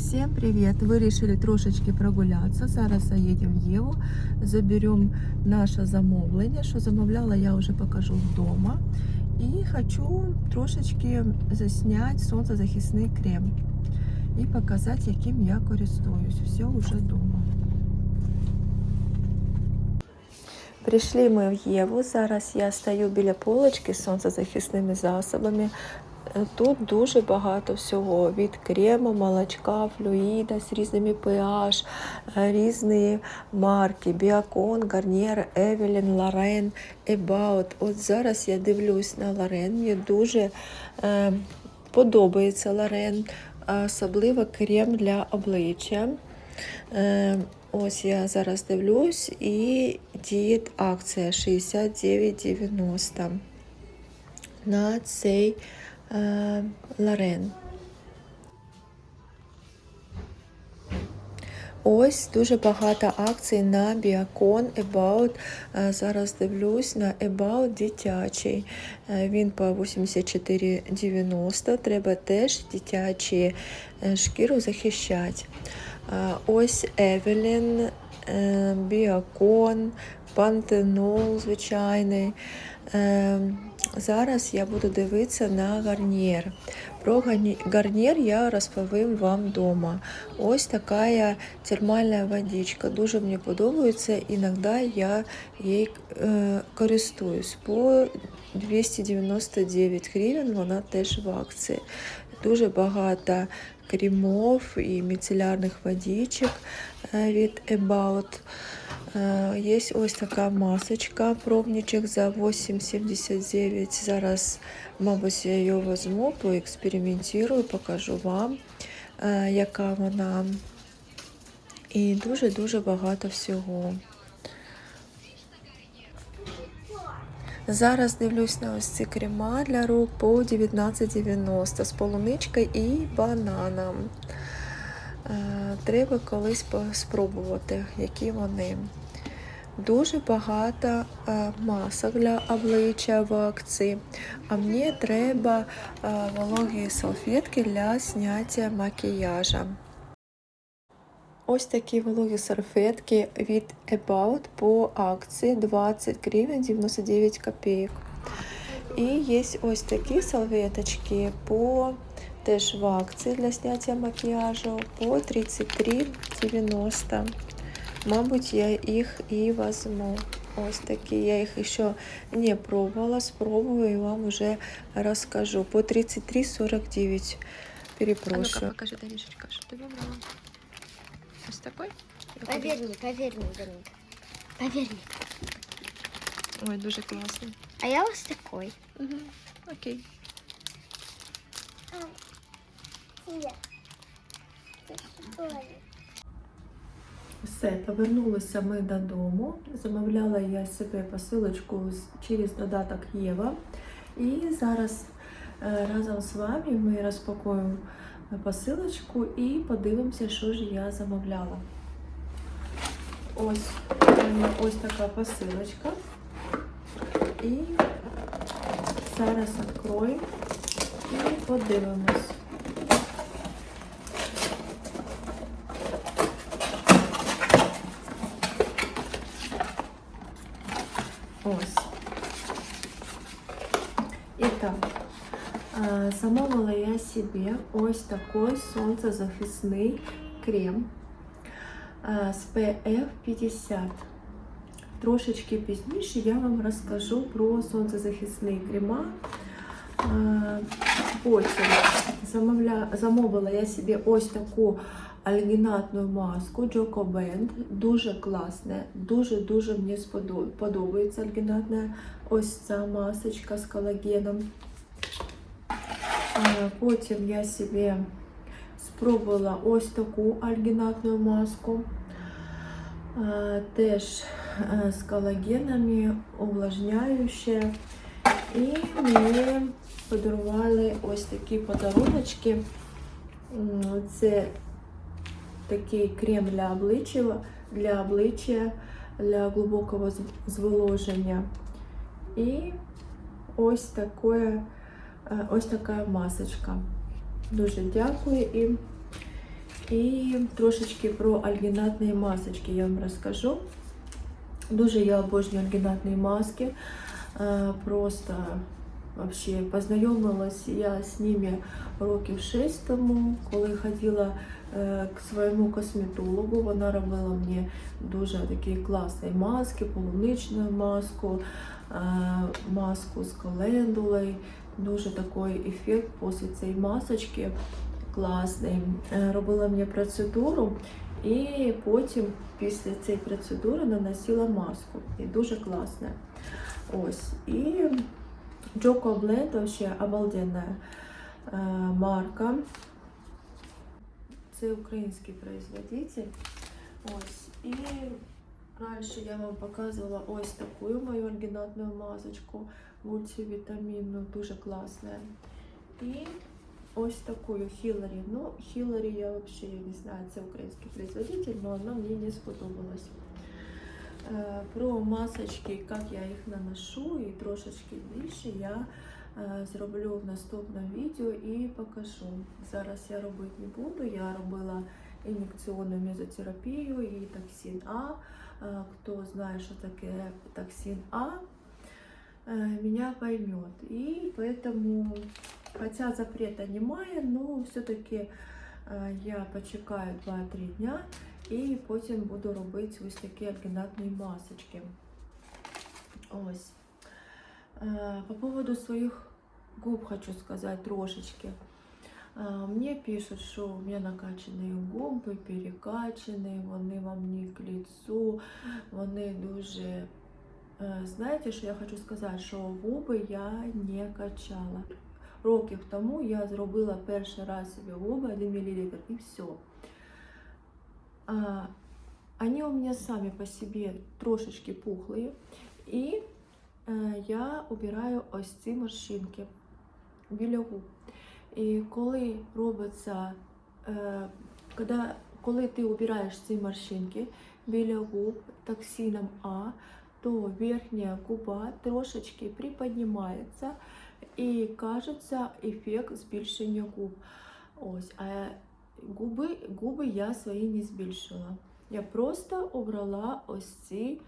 Всем привет! Вирішили трошечки прогулятися. Зараз заїдемо в Єву, заберемо наше замовлення. Що замовляла, я вже покажу вдома. І хочу трошечки засняти сонцезахисний крем і показати, яким я користуюсь. Все вже вдома. Прийшли ми в Єву. Зараз я стою біля полочки з сонцезахисними засобами. Тут дуже багато всього від крему, молочка, флюїда з різними pH, е, різні марки: Біакон, Гарнір, Евелін, Лорен, About. От зараз я дивлюсь на Лорен. Мені дуже е, подобається Лорен, особливо крем для обличчя. Е, ось я зараз дивлюсь і діє акція 69,90 на цей е, Лорен. Ось дуже багато акцій на Біакон About. Е, Зараз дивлюсь на About дитячий. Е, Він по 84,90. Треба теж дитячі шкіру захищати. Ось Евелін, Біакон, Пантенол звичайний. Зараз я буду дивитися на гарнір. Про гарнір я розповім вам вдома. Ось така термальна водичка. Дуже мені подобається. Іноді я їй е, користуюсь. По 299 гривень вона теж в акції. Дуже багато кремов і міцелярних водичок е, від About. Е, Є ось така масочка, пробничок за 8,79. Зараз, мабуть, я її візьму, поекспериментую, покажу вам, е, яка вона. І дуже-дуже багато всього. Зараз дивлюсь на ось ці крема для рук по 19,90 з полуничкою і бананом. Е, Треба колись спробувати, які вони. Дуже багато е, масок для обличчя в акції. А мені треба е, вологі салфетки для зняття макіяжа. Ось такі вологі салфетки від About по акції 20 гривень 99 копійок. І є ось такі салфеточки по теж в акції для зняття макіяжу по 33,90. Мабуть, я їх і візьму. Ось такі. Я їх ще не пробувала, спробую і вам вже розкажу. По 33,49. Перепрошую. покажи, Данішечка, що ти вибрала? Ось такий? Поверни, поверни, Даник. Поверни. Ой, дуже класний. А я ось такой. Угу. Окей. Все, повернулися ми додому. Замовляла я себе посилочку через додаток Єва. І зараз е, разом з вами ми розпакуємо посилочку і подивимося, що ж я замовляла. Ось ось така посилочка. І зараз відкрою і подивимось. Ось. І замовила я собі ось такий сонцезахисний крем з PF 50. Трошечки пізніше я вам розкажу про сонцезахисний крема. Потім замовила я собі ось таку альгінатну маску Band. Дуже класна, дуже-дуже мені подобається альгінатна ось ця масочка з колагеном. Е, Потім я собі спробувала ось таку альгінатну маску. Е, Теж е, з колагенами, увлажняюче. І мені подарували ось такі подаруночки. Це такий крем для обличчя, для обличчя, для глибокого зволоження. І ось таке, е, ось така масочка. Дуже дякую і І трошечки про альгінатні масочки я вам розкажу. Дуже я обожнюю альгінатні маски. Е, Просто вообще познайомилась я з ними років 6 тому, коли ходила е, к своєму косметологу. Вона робила мені дуже такі класні маски, полуничну маску, е, маску з календулою. Дуже такий ефект після цієї масочки класний. Е, Робила мені процедуру і потім після цієї процедури наносила маску. І дуже класна. Ось. І Джоко Бленд вообще обалденна е, марка. Це український производитель. Ось. І раніше я вам показувала ось таку мою альгінатну масочку мультивітамінну, дуже класна. І ось такую Хиллари. Ну, Хиллари я вообще не знаю, це український производитель, но вона мені не сподобалась. Е, Про масочки, як я їх наношу і трошечки більше я е, зроблю в наступному відео і покажу. Зараз я робити не буду. Я робила ін'єкційну мезотерапію і токсин А. Е, Хто знає, що таке токсин А, е, меня поймет. И поэтому, хотя запрета немає, но все-таки е, я почекаю 2-3 дня і потім буду робити ось такі альгінатні масочки. Ось. Е, По поводу своїх губ хочу сказати трошечки. Мне пишуть, що у мене накачані губи, перекачані, вони вам не к лицу, вони дуже. Е, Знаєте, що я хочу сказати, що губи я не качала. Років тому я зробила перший раз собі губи 1 мл і все. Они у меня сами по себе трошечки пухлые. І е, я обираю ось ці морщинки біля губ. І коли робиться, е, коли, ти обираєш ці морщинки біля губ токсином А, то верхня губа трошечки приподнимається і кажеться ефект збільшення губ. Ось, губи, губи я свої не збільшила. Я просто обрала ось ці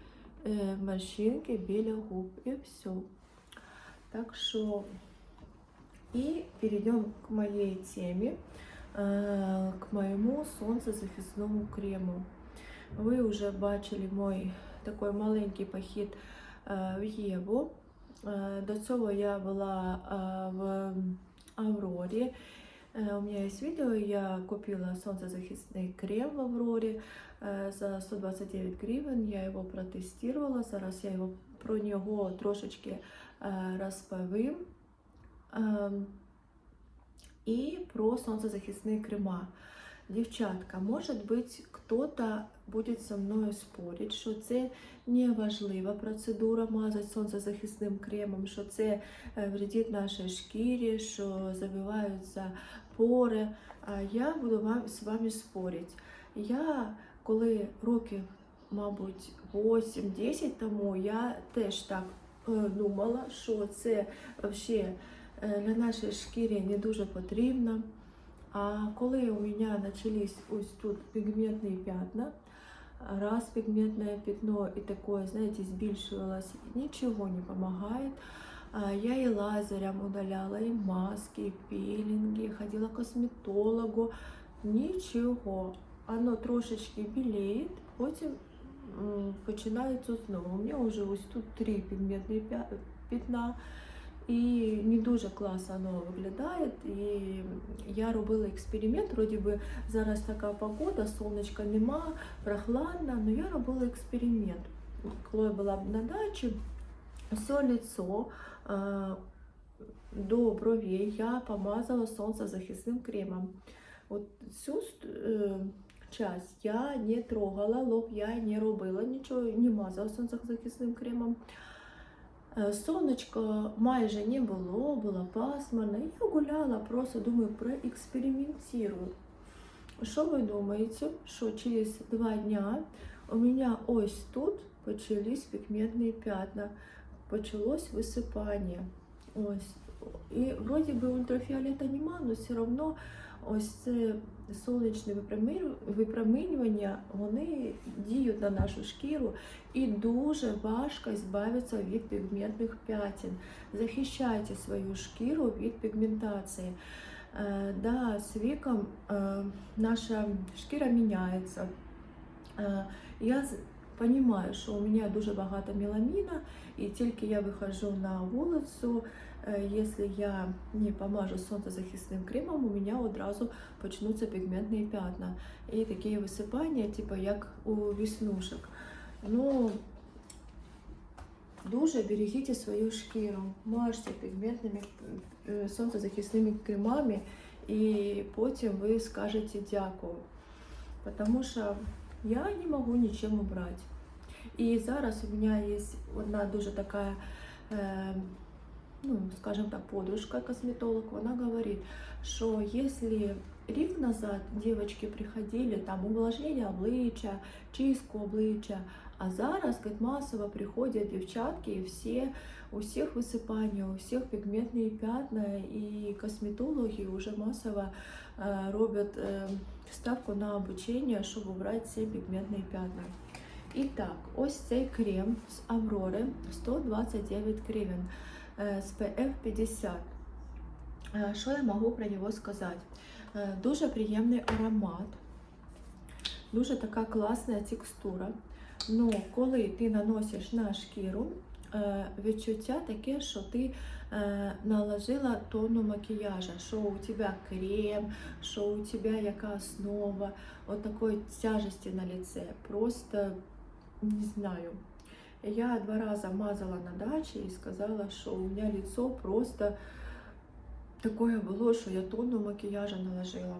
е, морщинки біля губ і все. Так що и перейдем к моей теме, э, к моему солнцезахисному крему. Ви вже бачили мой такий маленький похід е, в Єву. Е, До цього я була е, в Аврорі. Е, У меня есть видео, я купила солнцезахисный крем в Авроре за 129 гривен. Я його протестувала. Зараз я його про нього трошечки е, розповім. Ем, І про солнцезахисные крема. Дівчатка, може бути, хто-то буде зі мною спорити, що це не важлива процедура мазати сонцезахисним кремом, що це е, вредить нашій шкірі, що забиваються пори. Я буду з вами спорити. Я, коли років, мабуть, 8-10 тому, я теж так е, думала, що це взагалі на нашій шкірі не дуже потрібно. А коли у меня начались ось тут пигментные пятна, раз пигментное пятно и такое, знаете, збільшувалось, ничего не помогает. А, Я и лазером удаляла, и маски, и пилинги, ходила к косметологу. Ничего. Оно трошечки білеет, потім м, починається знову. У мене вже ось тут три пігментні пя- пятна. І не дуже класно воно виглядає. І я робила експеримент. Вроді би зараз така погода, сонечка нема, прохладно, але я робила експеримент. Коли я була на дачі, все лицо е, до бровей я помазала сонцезахисним кремом. От цю е, часть я не трогала, лоб я не робила нічого, не мазала сонцезахисним кремом. Е, Сонечка майже не було, була пасмурно. Я гуляла, просто думаю, проекспериментирую. Що ви думаєте, що через два дня у мене ось тут почались пігментні пятна, почалось висипання. Ось. І вроді би ультрафіолета нема, але все одно ось це сонячне випроміню- випромінювання, вони діють на нашу шкіру і дуже важко збавитися від пігментних п'ятін. Захищайте свою шкіру від пігментації. Е, Да, з віком е, наша шкіра міняється. Е, Я розумію, що у мене дуже багато меламіна, і тільки я виходжу на вулицю, е, якщо я не помажу сонцезахисним кремом, у мене одразу почнуться пігментні п'ятна. І такі висипання, типу як у віснушок. Ну, дуже берегите свою шкіру, мажте пігментними е, сонцезахисними кремами, і потім ви скажете дякую. Тому що я не можу нічим убрать. І зараз у мене є одна дуже така, е, ну, скажем так, подружка, косметолог, вона говорить, що якщо рік назад дівчатки приходили, там увлажнення обличчя, чистку обличчя, а зараз як масово приходять дівчатки і всі, у всіх висипання, у всіх пігментні п'ятна, і косметологи вже масово е, роблять е, ставку на обучення, щоб убрати ці пігментні п'ятна. І так, ось цей крем з Аврори 129 гривень з PF 50. Е, Що я можу про нього сказати? Е, Дуже приємний аромат, дуже така класна текстура. Ну, коли ти наносиш на шкіру, е, відчуття таке, що ти е, наложила тонну макіяжа, що у тебе крем, що у тебе яка основа, от такої тяжесті на лице. Просто не знаю. Я два раза мазала на даче и сказала, что у меня лицо просто такое было, что я тонну макияжа наложила.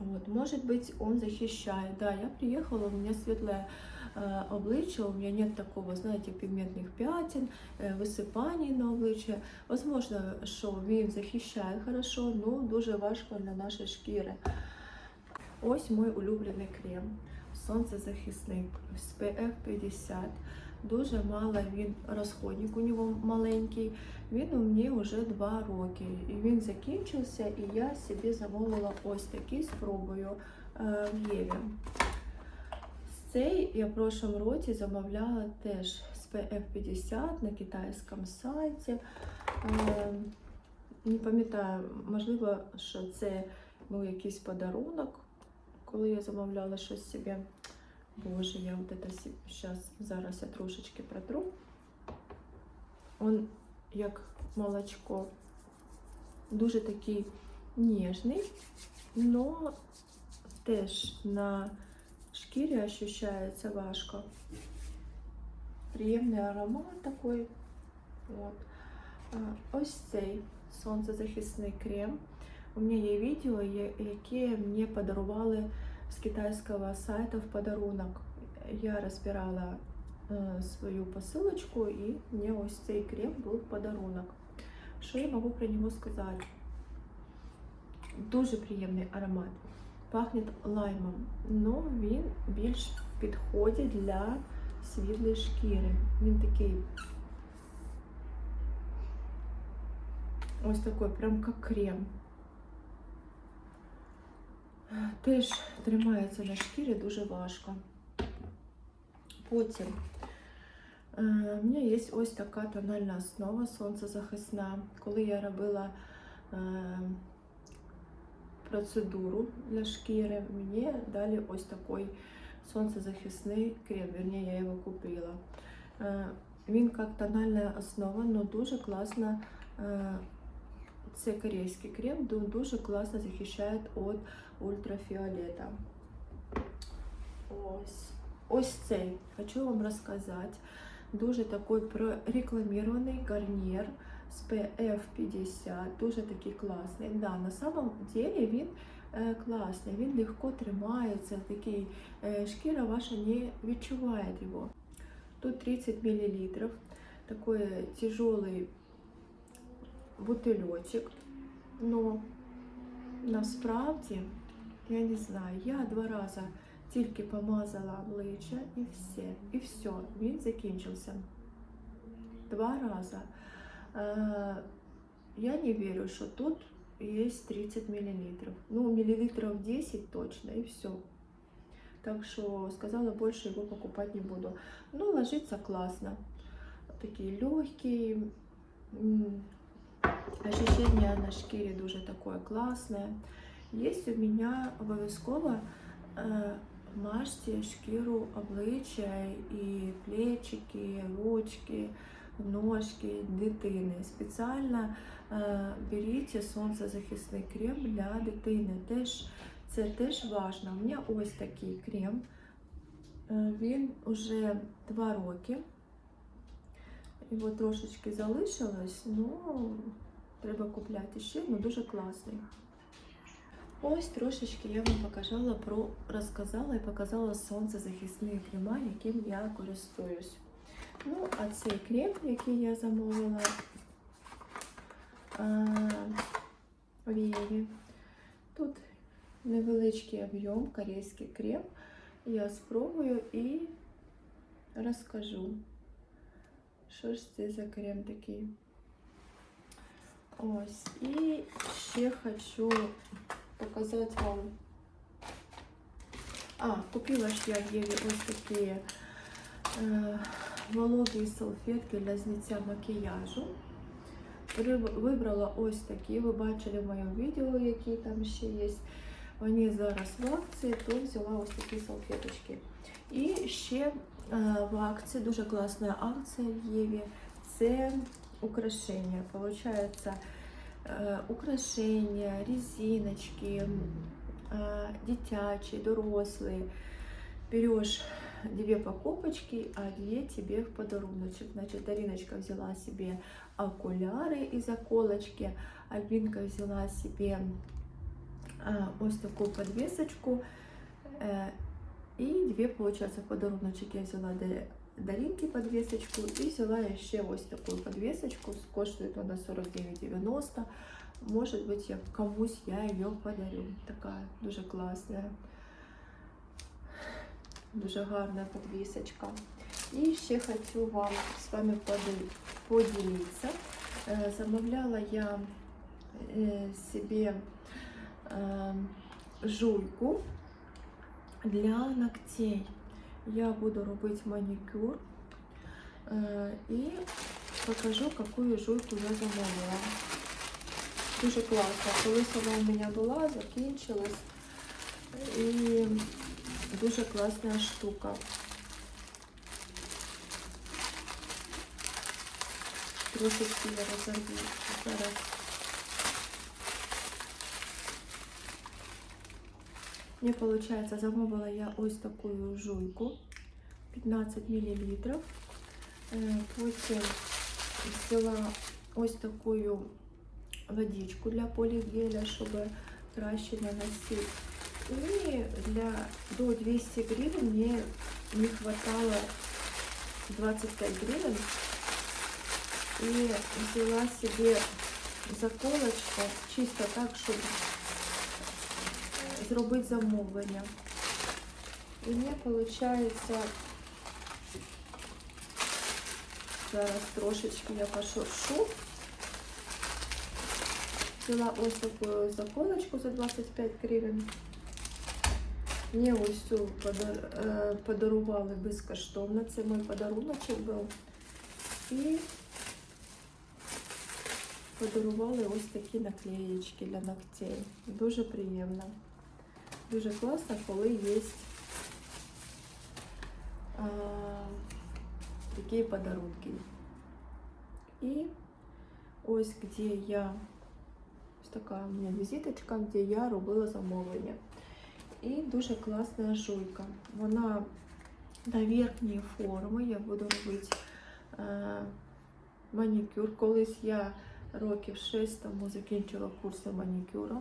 Вот, может быть, он захищает. Да, я приехала, у меня светлое э, обличие, у меня нет такого, знаете, пигментных пятен, э, висипаний на обличчя. Возможно, що він захищає хорошо, но дуже важко для нашої шкіри. Ось мій улюблений крем. Сонцезахисний з PF 50. Дуже мало він розходник у нього маленький. Він у мене вже 2 роки. І він закінчився, і я собі замовила ось такий спробую е, в Єві. Цей я в прошлому році замовляла теж з PF 50 на китайському сайті. Е, Не пам'ятаю, можливо, що це був якийсь подарунок, коли я замовляла щось собі. Боже, я вот это сейчас зараз я трошечки протру. Он як молочко, дуже такий ніжний, но теж на шкірі ощущається важко. Приємний аромат такий. От. Ось цей сонцезахисний крем. У мене є відео, яке мені подарували з китайського сайту в подарунок. Я розбирала е, свою посилочку і мені ось цей крем був в подарунок. Що я можу про нього сказати? Дуже приємний аромат. Пахне лаймом, але він більш підходить для світлої шкіри. Він такий ось такий, прям як крем. Теж тримається на шкірі дуже важко. Потім е, у мене є ось така тональна основа сонцезахисна. Коли я робила е, процедуру для шкіри, мені дали ось такий сонцезахисний крем. Вірні, я його купила. Е, він як тональна основа, але дуже класно. Е, це корейський крем, ду- дуже класно захищає від ультрафіолета. Ось. Ось цей. Хочу вам розказати. Дуже такий прорекламований гарнір з PF 50. Дуже такий класний. Да, на самом деле він е, класний, він легко тримається, такий, е, шкіра ваша не відчуває його. Тут 30 мл. Такой тяжелый бутильочок. Но насправді, я не знаю, я два рази тільки помазала обличчя і все. І все, він закінчився. Два рази. Е, я не вірю, що тут есть 30 миллилитров. Ну, миллилитров 10 точно, и все. Так что сказала, больше его покупать не буду. Ну, ложится классно. Такие легкие. Ощущение на шкірі дуже такое классное. Есть у меня обов'язково е, мажте шкіру обличчя і плечики, ручки, ножки дитини. Спеціально е, беріть сонцезахисний крем для дитини. Теж, це теж важливо. У мене ось такий крем. Е, Він уже два роки. Його трошечки залишилось, ну треба купляти ще, ну дуже класний. Ось трошечки я вам показала про розказала і показала сонцезахисні крема, яким я користуюсь. Ну, а цей крем, який я замовила а, в Єві, тут невеличкий об'єм, корейський крем. Я спробую і розкажу, що ж це за крем такий. Ось. І ще хочу показати вам. А, купила ж я Єві ось такі е, вологі салфетки для зняття макіяжу. Вибрала ось такі, ви бачили в моєму відео, які там ще є. Вони зараз в акції, то взяла ось такі салфеточки. І ще е, в акції, дуже класна акція в Єві, це украшення. Получається, э, украшения, резиночки, э, дитячие, дорослые. Берешь две покупочки, а две тебе в подаруночек. Значит, Ариночка взяла себе окуляры из околочки, Альбинка взяла себе а, ось такую подвесочку. э, И две, получается, в подаруночек я взяла Даринки подвесочку и взяла ще ось такую подвесочку. Коштует она 49,90. Может быть, я комусь я ее подарю. Такая дуже классная. Дуже гарна подвісочка. І ще хочу вам з вами поділитися. Е, Замовляла я е, собі е, жуйку для ногтей. Я буду робити манікюр е, і покажу, яку жуйку я замовила. Дуже класно. Колись вона у мене була, закінчилась. І дуже класна штука. Трошечки я розорву зараз. Мне получается, замовила я ось таку жуйку 15 мл. Потім взяла ось таку водичку для полігеля, щоб краще наносити. І для до 200 гривен мне не хватало 25 гривен. И взяла себе заколочку чисто так, щоб зробити замовлення. І мені виходить, зараз трошечки я пошуршу. Взяла ось таку заколочку за 25 гривень. Мені ось цю е, подарували безкоштовно. Це мій подаруночок був. І подарували ось такі наклеєчки для ногтей. Дуже приємно. Дуже класно, коли є а, такі подарунки. І ось де я, ось така у мене візиточка, де я робила замовлення. І дуже класна жуйка. Вона на верхній формі я буду робити е, манікюр. Колись я років 6 тому закінчила курси манікюру.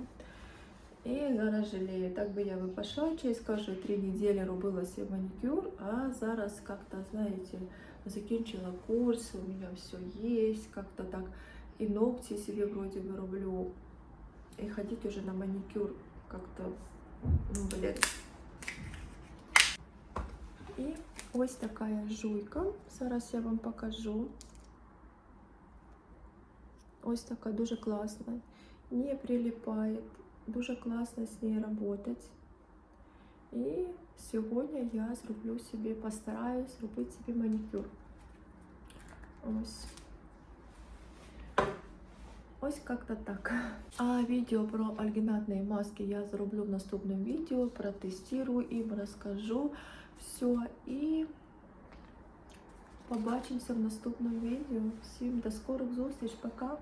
І зараз жалію. Так би я випашла через кожні три неділі робила себе манікюр, а зараз як-то, знаєте, закінчила курс, у мене все є, как-то так. І ногти себе вроде бы роблю. І ходити уже на манікюр как-то, ну, блин. І ось така жуйка. Зараз я вам покажу. Ось така дуже класна. не прилипает. Дуже класно з нею работать. І сьогодні я зроблю собі, постараюсь зробити собі манікюр. Ось. Ось як-то так. А відео про альгінатні маски я зроблю в наступному відео, протестую і розкажу все. І побачимося в наступному відео. Всім до скорих зустріч, пока!